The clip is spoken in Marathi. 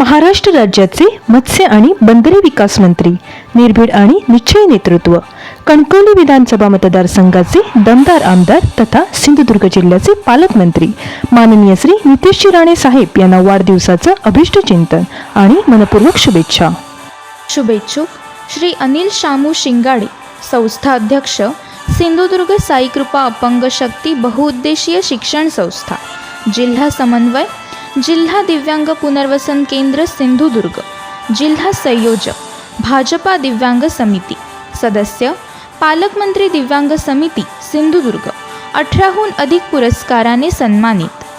महाराष्ट्र राज्याचे मत्स्य आणि बंदरे विकास मंत्री निर्भीड आणि निश्चय नेतृत्व कणकवली विधानसभा मतदारसंघाचे दमदार आमदार तथा सिंधुदुर्ग जिल्ह्याचे पालकमंत्री माननीय श्री नितेशजी राणे साहेब यांना वाढदिवसाचं अभिष्ट चिंतन आणि मनपूर्वक शुभेच्छा. शुभेच्छुक श्री अनिल शामू शिंगाडे संस्था अध्यक्ष सिंधुदुर्ग साईकृपा अपंग शक्ती बहुउद्देशीय शिक्षण संस्था जिल्हा समन्वय जिल्हा दिव्यांग पुनर्वसन केंद्र सिंधुदुर्ग. जिल्हा संयोजक भाजपा दिव्यांग समिती. सदस्य पालकमंत्री दिव्यांग समिती सिंधुदुर्ग. अठराहून अधिक पुरस्काराने सन्मानित.